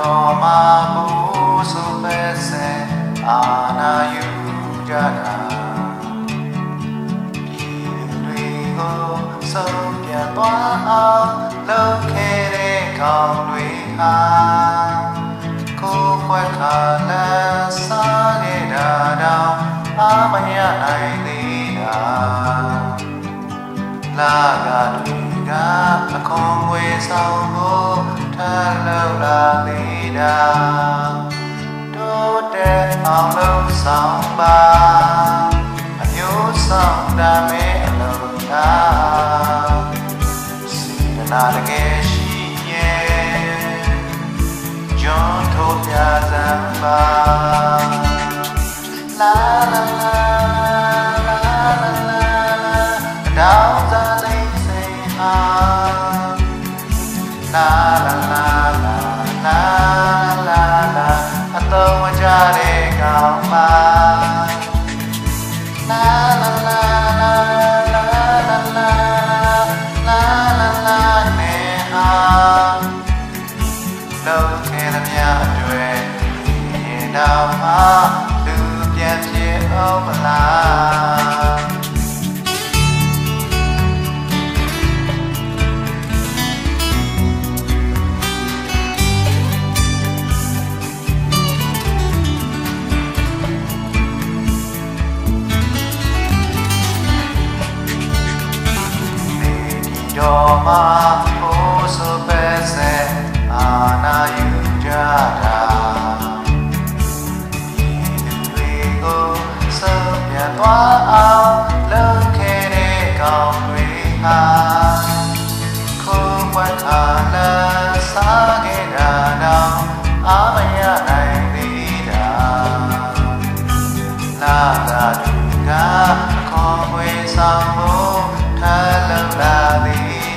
တော်မှာဘူဆိုပဲစေအာနာယူကြတာဒီတွေကိုဆုံးပြသွားအောင်လုပ်ခဲ့တဲ့ကောင်းတွေဟာကိုယ်ခွက်ခါလန်းစားနေတာတော့အာမရနိုင်သေးတာလာကတွေ ကအခွန်ငွေဆောင်ကိုထလောက်လာသေးတာတိုးတက်အောင်လို့ဆောင်ပါအမျိုးဆောင်တမဲအလုံးသားစေတနာတကယ်ရှိရဲ့ကျွန်းထိုးပြစမ်းပါ လာလာလာလာလာလာလာအတော့မကြတဲ့ကောင်ပါလာလာလာလာလာလာလာလာလာလာနဲ့ဟာလုံးခဲသမျှအတွေ့ရင်တော့မှလူပြန်ဖြစ်အောင်မလား မှာဘိုးဆိုပဲစေအာနာယူကြတာဒီလူတွေကိုဆုံးပြတ်သွားအောင်လုပ်ခဲ့တဲ့ကောင်းတွေဟာကိုယ်ပွက်ခါလာစားခဲ့တာတော့အာမရနိုင်သေးတာလာတာသူကအခေါ်ဝေးဆောင်ဖို့ထလောက်လာသေးတာ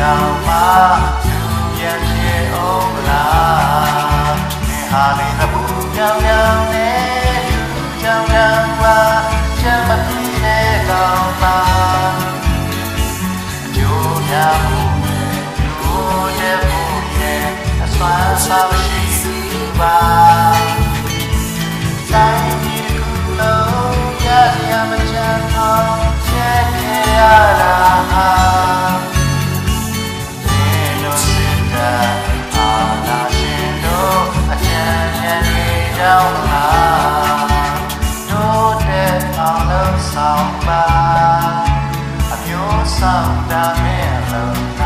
တော့မှသူပြန်ဖြစ်အောင်မလားဒီဟာလေးသဘူးကြောင်ကြောင်နဲ့ယူကြောင်ကြောင်ပါချမ်းမပြီးတဲ့ကောင်းပါအကျိုးများမှုနဲ့ကျိုးတဲ့မှုရဲ့အစွမ်းစားမရှိဘူးပါ by of your soft melody.